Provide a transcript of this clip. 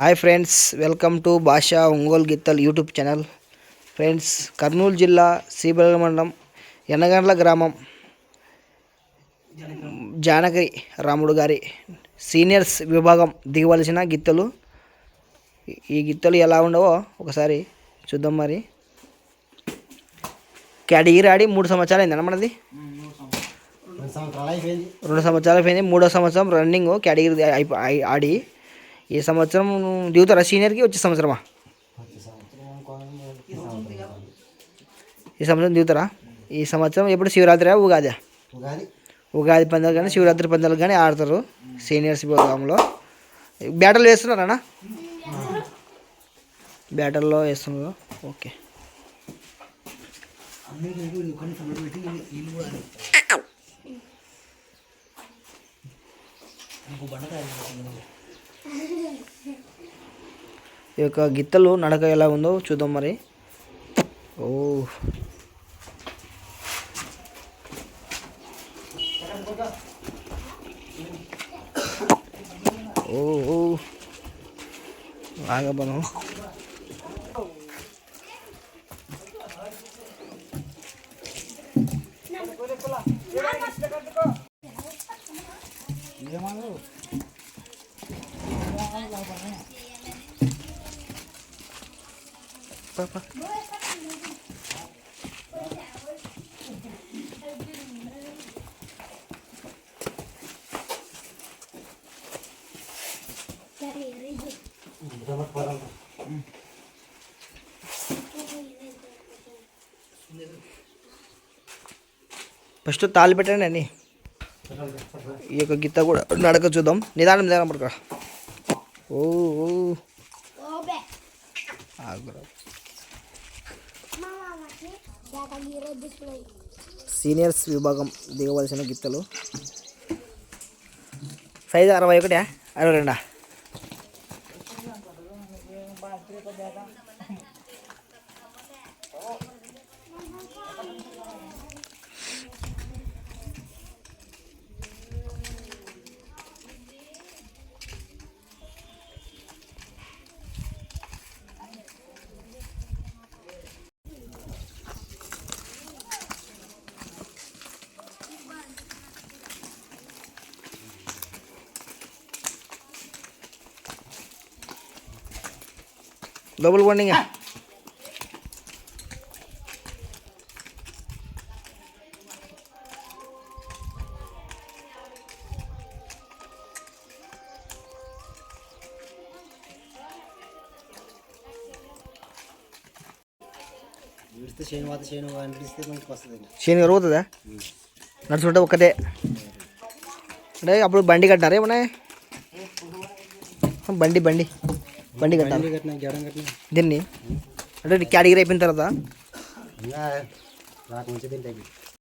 Hi friends welcome to Bhasha Ongole గిత్తల్ YouTube channel friends Kurnool జిల్లా శ్రీబెల్గ మండలం ఎనగండ్ల గ్రామం జానకి రాముడు గారి సీనియర్స్ విభాగం దిగవలసిన గిత్తలు ఈ- గిత్తలు ఎలా ఉండవో ఒకసారి చూద్దాం మరి. కేటగిరీ ఆడి మూడు సంవత్సరాలు అయింది మనది? రెండు సంవత్సరాలు అయిపోయింది. రెండు సంవత్సరాలు అయిపోయింది మూడో సంవత్సరం రన్నింగ్ కేటగిరీ ఆడి. ఈ సంవత్సరం దిగుతారా సీనియర్కి వచ్చే సంవత్సరమా? ఈ సంవత్సరం దిగుతారా ఈ సంవత్సరం ఎప్పుడు శివరాత్రి ఉగాది? ఉగాది. ఉగాది పందాలు కానీ శివరాత్రి పందాలు కానీ ఆడతారు సీనియర్స్ విభాగంలో బ్యాటర్లు వేస్తున్నారా బ్యాటర్లో వేస్తున్నారు. ఓకే. ఈ యొక్క గిత్తలు నడక ఎలా ఉందో చూద్దాం మరి. ఓ. ఓ ఓ బాగా మనం పాపా ఫస్ట్ తాళి పెట్టండి అండి ఈ యొక్క గిత్త కూడా నడక చూద్దాం నిదానం నిదానం పడుకో ఓ. సీనియర్స్ విభాగం దిగవలసిన గిత్తలు. సైజు అరవై ఒకటా అరవై రెండా? డబుల్ బండింగ్ విడిస్తే చేను వాత చేను అనిపిస్తే మనకి వస్తుంది చేను కరుగుతుందా నడుచుకుంటే ఒక్కటే అంటే అప్పుడు బండి కట్టారా ఏమన్నా బండి బండి బండి కట్టాలి. దీన్ని. అంటే కేటగిరీ అయిపోయిన తర్వాత?